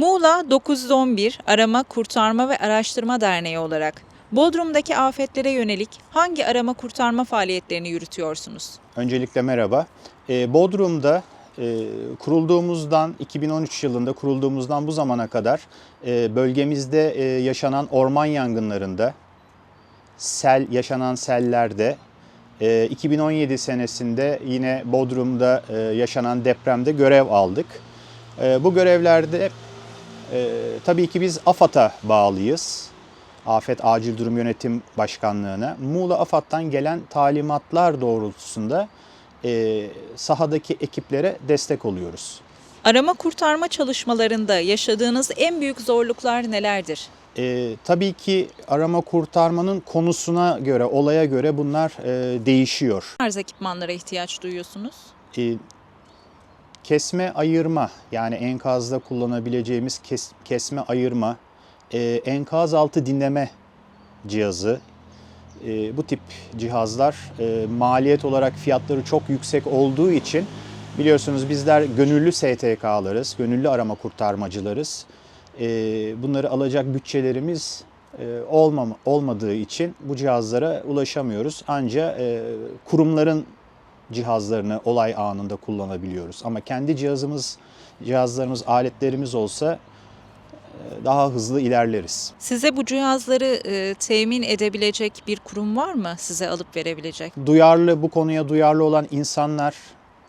Muğla 911 Arama, Kurtarma ve Araştırma Derneği olarak Bodrum'daki afetlere yönelik hangi arama kurtarma faaliyetlerini yürütüyorsunuz? Öncelikle merhaba. Ee, Bodrum'da e, kurulduğumuzdan 2013 yılında kurulduğumuzdan bu zamana kadar e, bölgemizde e, yaşanan orman yangınlarında, sel yaşanan sellerde, e, 2017 senesinde yine Bodrum'da yaşanan depremde görev aldık. Bu görevlerde e, tabii ki biz AFAD'a bağlıyız. Afet Acil Durum Yönetim Başkanlığı'na. Muğla AFAD'dan gelen talimatlar doğrultusunda e, sahadaki ekiplere destek oluyoruz. Arama kurtarma çalışmalarında yaşadığınız en büyük zorluklar nelerdir? E, tabii ki arama kurtarmanın konusuna göre, olaya göre bunlar e, değişiyor. Ne tarz ekipmanlara ihtiyaç duyuyorsunuz? E, kesme ayırma yani enkazda kullanabileceğimiz kes- kesme ayırma, e, enkaz altı dinleme cihazı, e, bu tip cihazlar e, maliyet olarak fiyatları çok yüksek olduğu için biliyorsunuz bizler gönüllü STK'larız, gönüllü arama kurtarmacılarız. E, bunları alacak bütçelerimiz e, olmam olmadığı için bu cihazlara ulaşamıyoruz. Ancak e, kurumların cihazlarını olay anında kullanabiliyoruz. Ama kendi cihazımız, cihazlarımız, aletlerimiz olsa e, daha hızlı ilerleriz. Size bu cihazları e, temin edebilecek bir kurum var mı size alıp verebilecek? Duyarlı, bu konuya duyarlı olan insanlar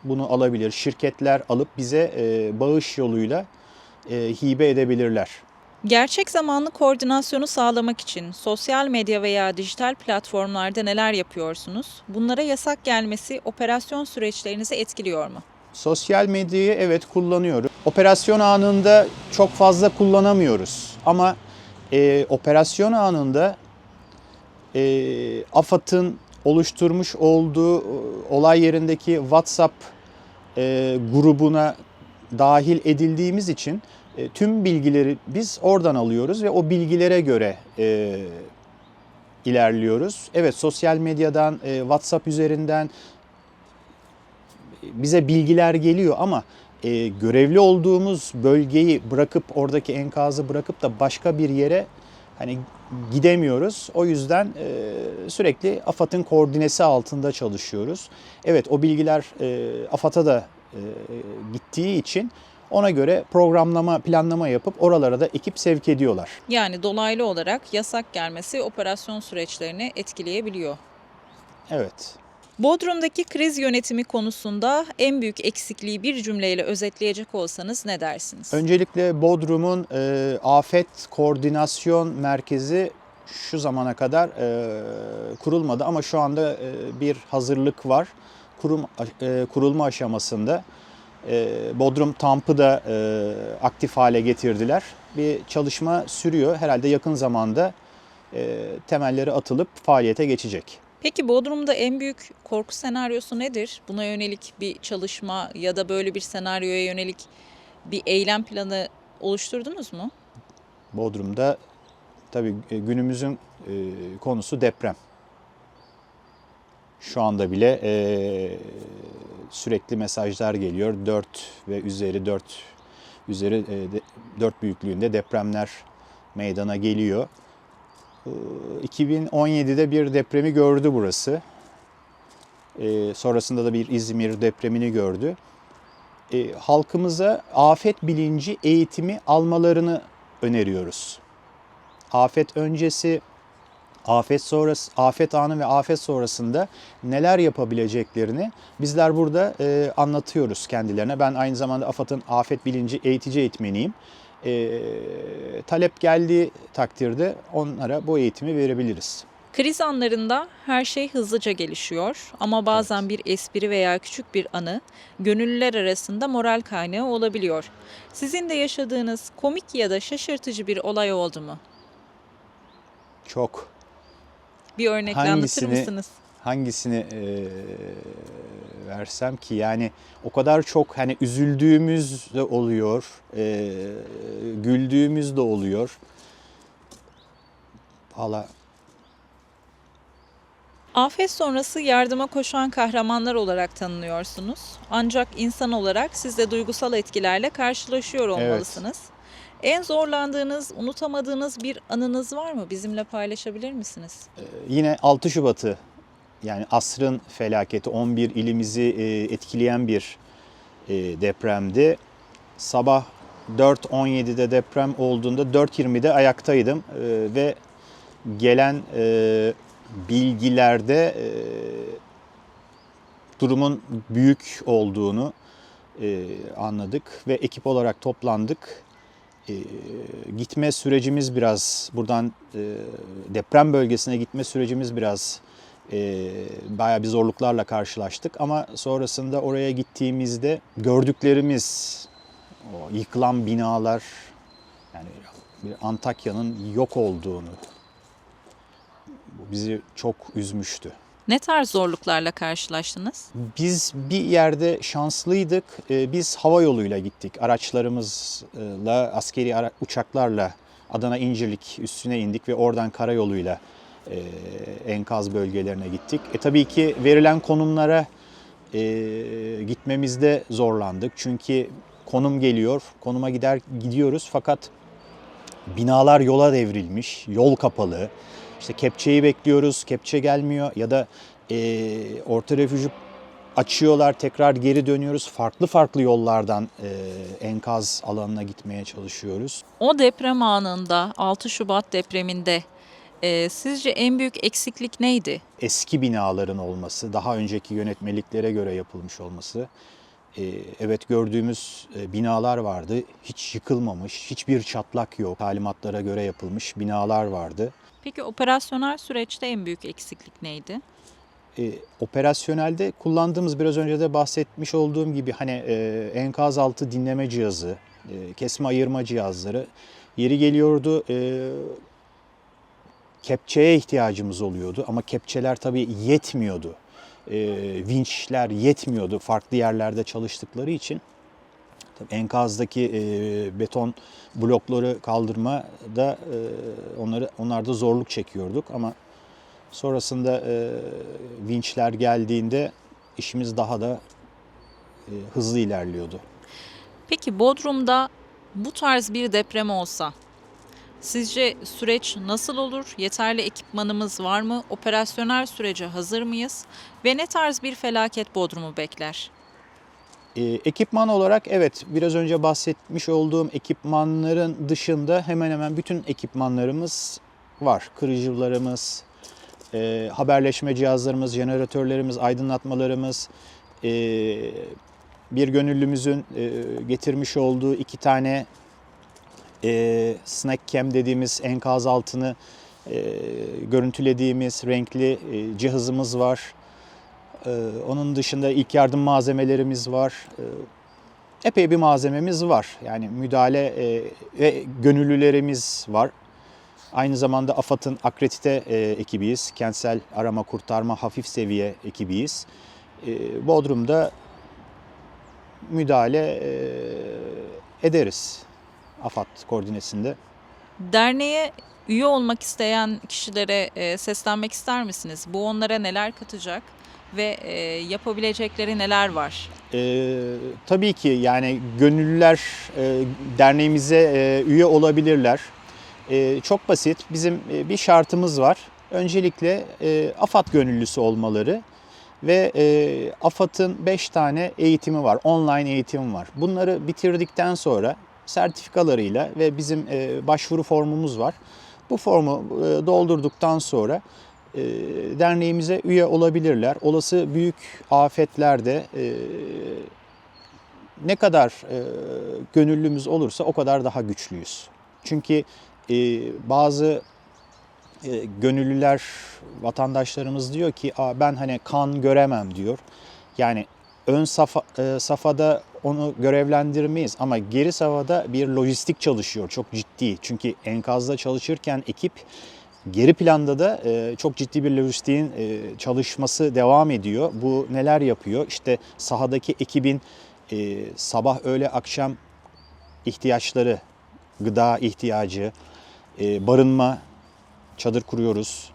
bunu alabilir. Şirketler alıp bize e, bağış yoluyla e, hibe edebilirler. Gerçek zamanlı koordinasyonu sağlamak için sosyal medya veya dijital platformlarda neler yapıyorsunuz? Bunlara yasak gelmesi operasyon süreçlerinizi etkiliyor mu? Sosyal medyayı evet kullanıyoruz. Operasyon anında çok fazla kullanamıyoruz. Ama e, operasyon anında e, AFAD'ın oluşturmuş olduğu e, olay yerindeki WhatsApp e, grubuna dahil edildiğimiz için e, tüm bilgileri biz oradan alıyoruz ve o bilgilere göre e, ilerliyoruz. Evet sosyal medyadan, e, WhatsApp üzerinden bize bilgiler geliyor ama e, görevli olduğumuz bölgeyi bırakıp oradaki enkazı bırakıp da başka bir yere hani gidemiyoruz. O yüzden e, sürekli AFAD'ın koordinesi altında çalışıyoruz. Evet o bilgiler e, AFAD'a da e, gittiği için ona göre programlama, planlama yapıp oralara da ekip sevk ediyorlar. Yani dolaylı olarak yasak gelmesi operasyon süreçlerini etkileyebiliyor. Evet. Bodrum'daki kriz yönetimi konusunda en büyük eksikliği bir cümleyle özetleyecek olsanız ne dersiniz? Öncelikle Bodrum'un e, afet koordinasyon merkezi şu zamana kadar e, kurulmadı ama şu anda e, bir hazırlık var. Kurum e, kurulma aşamasında. E, Bodrum Tamp'ı da e, aktif hale getirdiler. Bir çalışma sürüyor. Herhalde yakın zamanda e, temelleri atılıp faaliyete geçecek. Peki Bodrum'da en büyük korku senaryosu nedir? Buna yönelik bir çalışma ya da böyle bir senaryoya yönelik bir eylem planı oluşturdunuz mu? Bodrum'da tabii e, günümüzün konusu deprem. Şu anda bile sürekli mesajlar geliyor. 4 ve üzeri 4 üzeri e, de- 4 büyüklüğünde depremler meydana geliyor. E, 2017'de bir depremi gördü burası. E, sonrasında da bir İzmir depremini gördü. E, halkımıza afet bilinci eğitimi almalarını öneriyoruz. Afet öncesi, afet sonrası, afet anı ve afet sonrasında neler yapabileceklerini bizler burada e, anlatıyoruz kendilerine. Ben aynı zamanda AFAD'ın afet bilinci eğitici eğitmeniyim. E, talep geldiği takdirde onlara bu eğitimi verebiliriz. Kriz anlarında her şey hızlıca gelişiyor ama bazen bir espri veya küçük bir anı gönüllüler arasında moral kaynağı olabiliyor. Sizin de yaşadığınız komik ya da şaşırtıcı bir olay oldu mu? Çok Bir örnekle Hangisini- anlatır mısınız? hangisini e, versem ki yani o kadar çok hani üzüldüğümüz de oluyor, e, güldüğümüz de oluyor. Valla Afet sonrası yardıma koşan kahramanlar olarak tanınıyorsunuz. Ancak insan olarak siz de duygusal etkilerle karşılaşıyor olmalısınız. En zorlandığınız, unutamadığınız bir anınız var mı? Bizimle paylaşabilir misiniz? Yine 6 Şubat'ı yani asrın felaketi 11 ilimizi e, etkileyen bir e, depremdi. Sabah 4.17'de deprem olduğunda 4.20'de ayaktaydım E, ve gelen e, bilgilerde e, durumun büyük olduğunu e, anladık ve ekip olarak toplandık. E, gitme sürecimiz biraz buradan e, deprem bölgesine gitme sürecimiz biraz e, bayağı bir zorluklarla karşılaştık ama sonrasında oraya gittiğimizde gördüklerimiz o yıkılan binalar yani bir Antakya'nın yok olduğunu bu bizi çok üzmüştü. Ne tarz zorluklarla karşılaştınız? Biz bir yerde şanslıydık. Ee, Biz hava yoluyla gittik. Araçlarımızla, askeri uçaklarla Adana İncirlik üstüne indik ve oradan karayoluyla e, enkaz bölgelerine gittik. E tabii ki verilen konumlara e, gitmemizde zorlandık. Çünkü konum geliyor, konuma gider gidiyoruz fakat binalar yola devrilmiş, yol kapalı. İşte kepçeyi bekliyoruz, kepçe gelmiyor ya da e, orta refüjü açıyorlar, tekrar geri dönüyoruz. Farklı farklı yollardan e, enkaz alanına gitmeye çalışıyoruz. O deprem anında 6 Şubat depreminde e, sizce en büyük eksiklik neydi? Eski binaların olması, daha önceki yönetmeliklere göre yapılmış olması. E, evet gördüğümüz e, binalar vardı, hiç yıkılmamış, hiçbir çatlak yok. Talimatlara göre yapılmış binalar vardı. Peki operasyonel süreçte en büyük eksiklik neydi? e, operasyonelde kullandığımız biraz önce de bahsetmiş olduğum gibi hani e, enkaz altı dinleme cihazı, e, kesme ayırma cihazları yeri geliyordu e, kepçeye ihtiyacımız oluyordu ama kepçeler tabii yetmiyordu. E, vinçler yetmiyordu farklı yerlerde çalıştıkları için. Tabii enkazdaki e, beton blokları kaldırmada e, onları onlarda zorluk çekiyorduk ama Sonrasında e, vinçler geldiğinde işimiz daha da e, hızlı ilerliyordu. Peki Bodrum'da bu tarz bir deprem olsa sizce süreç nasıl olur? Yeterli ekipmanımız var mı? Operasyonel sürece hazır mıyız? Ve ne tarz bir felaket Bodrum'u bekler? E, ekipman olarak evet biraz önce bahsetmiş olduğum ekipmanların dışında hemen hemen bütün ekipmanlarımız var. Kırıcılarımız, e, haberleşme cihazlarımız, jeneratörlerimiz, aydınlatmalarımız, e, bir gönüllümüzün e, getirmiş olduğu iki tane e, snack cam dediğimiz enkaz altını e, görüntülediğimiz renkli e, cihazımız var. E, onun dışında ilk yardım malzemelerimiz var. E, epey bir malzememiz var. Yani müdahale e, ve gönüllülerimiz var. Aynı zamanda AFAD'ın akredite e, ekibiyiz. Kentsel arama kurtarma hafif seviye ekibiyiz. E, Bodrum'da müdahale e, ederiz AFAD koordinesinde. Derneğe üye olmak isteyen kişilere e, seslenmek ister misiniz? Bu onlara neler katacak ve e, yapabilecekleri neler var? Ee, tabii ki yani gönüllüler e, derneğimize e, üye olabilirler. E, çok basit. Bizim e, bir şartımız var. Öncelikle e, AFAD gönüllüsü olmaları ve e, AFAD'ın 5 tane eğitimi var. Online eğitim var. Bunları bitirdikten sonra sertifikalarıyla ve bizim e, başvuru formumuz var. Bu formu e, doldurduktan sonra e, derneğimize üye olabilirler. Olası büyük afetlerde e, ne kadar e, gönüllümüz olursa o kadar daha güçlüyüz. Çünkü e, bazı e, gönüllüler, vatandaşlarımız diyor ki ben hani kan göremem diyor. Yani ön safa, e, safhada onu görevlendirmeyiz ama geri safhada bir lojistik çalışıyor çok ciddi. Çünkü enkazda çalışırken ekip Geri planda da e, çok ciddi bir lojistiğin e, çalışması devam ediyor. Bu neler yapıyor? İşte sahadaki ekibin e, sabah, öğle, akşam ihtiyaçları, gıda ihtiyacı, e, barınma, çadır kuruyoruz.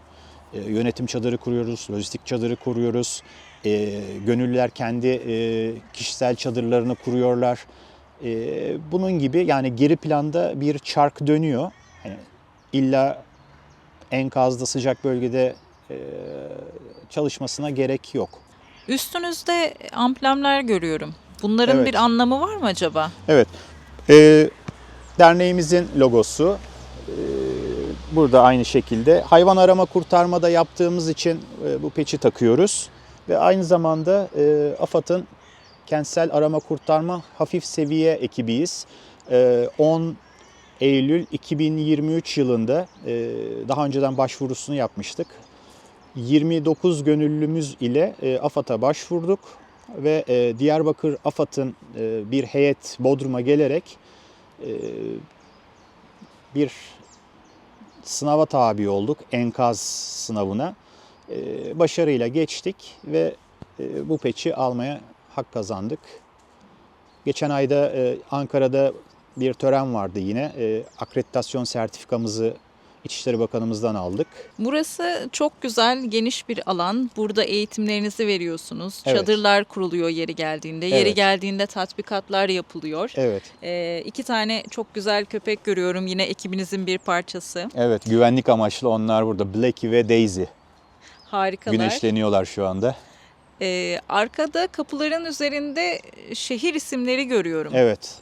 E, yönetim çadırı kuruyoruz, lojistik çadırı kuruyoruz. E, gönüllüler kendi e, kişisel çadırlarını kuruyorlar. Ee, bunun gibi yani geri planda bir çark dönüyor. Yani illa enkazda sıcak bölgede e, çalışmasına gerek yok. Üstünüzde amblemler görüyorum. Bunların Evet. bir anlamı var mı acaba? Evet. Ee, derneğimizin logosu. Ee, burada aynı şekilde. Hayvan arama kurtarmada yaptığımız için e, bu peçi takıyoruz. Ve aynı zamanda e, AFAD'ın kentsel arama kurtarma hafif seviye ekibiyiz. Ee, 10 Eylül 2023 yılında e, daha önceden başvurusunu yapmıştık. 29 gönüllümüz ile e, AFAD'a başvurduk ve e, Diyarbakır AFAD'ın bir heyet Bodrum'a gelerek bir sınava tabi olduk, enkaz sınavına. Başarıyla geçtik ve bu peçi almaya hak kazandık. Geçen ayda Ankara'da bir tören vardı yine. E, akreditasyon sertifikamızı İçişleri Bakanımızdan aldık. Burası çok güzel, geniş bir alan. Burada eğitimlerinizi veriyorsunuz. Evet. Çadırlar kuruluyor yeri geldiğinde. Yeri Evet. geldiğinde tatbikatlar yapılıyor. Evet, Ee, iki tane çok güzel köpek görüyorum. Yine ekibinizin bir parçası. evet güvenlik amaçlı onlar burada. Blackie ve Daisy Harikalar. güneşleniyorlar şu anda. Ee, arkada kapıların üzerinde şehir isimleri görüyorum. Evet,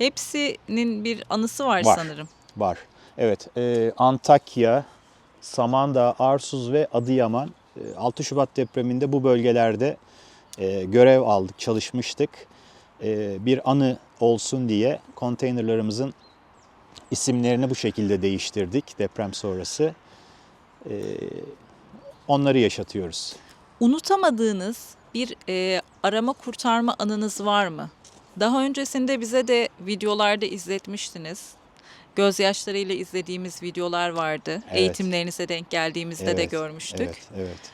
Hepsinin bir anısı var, Var. sanırım. var. Evet, e, Antakya, Samandağ, Arsuz ve Adıyaman e, 6 Şubat depreminde bu bölgelerde e, görev aldık, çalışmıştık. E, bir anı olsun diye konteynerlarımızın isimlerini bu şekilde değiştirdik deprem sonrası. E, onları yaşatıyoruz. Unutamadığınız bir e, arama kurtarma anınız var mı? Daha öncesinde bize de videolarda izletmiştiniz. Gözyaşlarıyla izlediğimiz videolar vardı. Evet. Eğitimlerinize denk geldiğimizde de Evet, görmüştük. Evet, evet.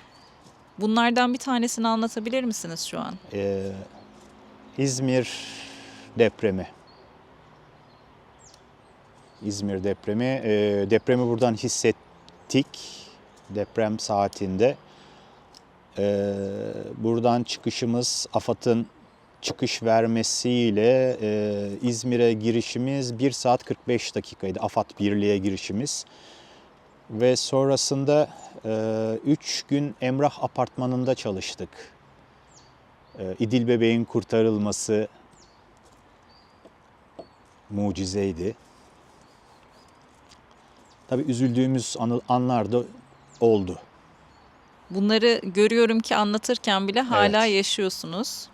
Bunlardan bir tanesini anlatabilir misiniz şu an? Ee, İzmir depremi. İzmir depremi. Ee, depremi buradan hissettik. Deprem saatinde. Ee, buradan çıkışımız AFAD'ın çıkış vermesiyle e, İzmir'e girişimiz 1 saat 45 dakikaydı. AFAD Birliği'ye girişimiz. Ve sonrasında 3 gün Emrah Apartmanı'nda çalıştık. Ee, İdil bebeğin kurtarılması mucizeydi. Tabii üzüldüğümüz anlar da oldu. Bunları görüyorum ki anlatırken bile hala Evet. yaşıyorsunuz.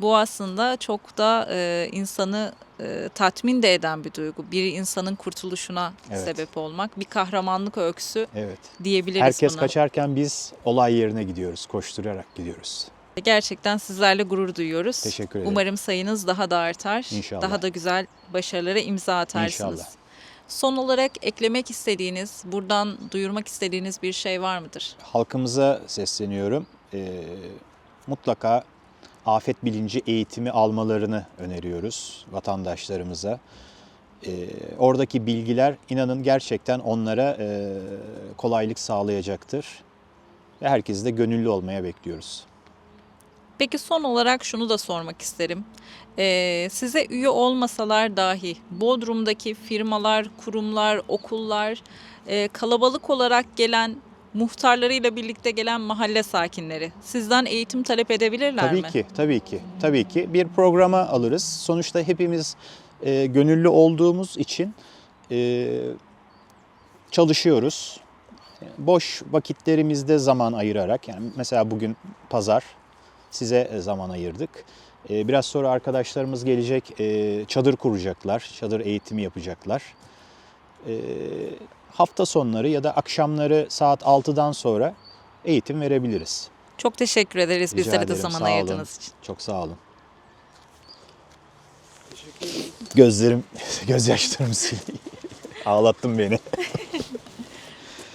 Bu aslında çok da e, insanı e, tatmin de eden bir duygu. Bir insanın kurtuluşuna Evet. sebep olmak. Bir kahramanlık öyküsü Evet. diyebiliriz Herkes buna. kaçarken biz olay yerine gidiyoruz, koşturarak gidiyoruz. Gerçekten sizlerle gurur duyuyoruz. Teşekkür ederim. Umarım sayınız daha da artar. İnşallah. Daha da güzel başarılara imza atarsınız. İnşallah. Son olarak eklemek istediğiniz, buradan duyurmak istediğiniz bir şey var mıdır? Halkımıza sesleniyorum. Ee, mutlaka afet bilinci eğitimi almalarını öneriyoruz vatandaşlarımıza. Ee, oradaki bilgiler inanın gerçekten onlara e, kolaylık sağlayacaktır. Ve herkesi de gönüllü olmaya bekliyoruz. Peki son olarak şunu da sormak isterim. Ee, size üye olmasalar dahi Bodrum'daki firmalar, kurumlar, okullar, e, kalabalık olarak gelen muhtarlarıyla birlikte gelen mahalle sakinleri sizden eğitim talep edebilirler Tabii mi? ki, tabii ki, tabii ki bir programa alırız. Sonuçta hepimiz e, gönüllü olduğumuz için e, çalışıyoruz. Boş vakitlerimizde zaman ayırarak, yani mesela bugün pazar size zaman ayırdık. E, biraz sonra arkadaşlarımız gelecek, e, çadır kuracaklar, çadır eğitimi yapacaklar. E, hafta sonları ya da akşamları saat 6'dan sonra eğitim verebiliriz. Çok teşekkür ederiz Rica bizlere de ederim, zaman sağ olun. ayırdığınız için. Çok sağ olun. Gözlerim, gözyaşlarım siliyor. Ağlattın beni.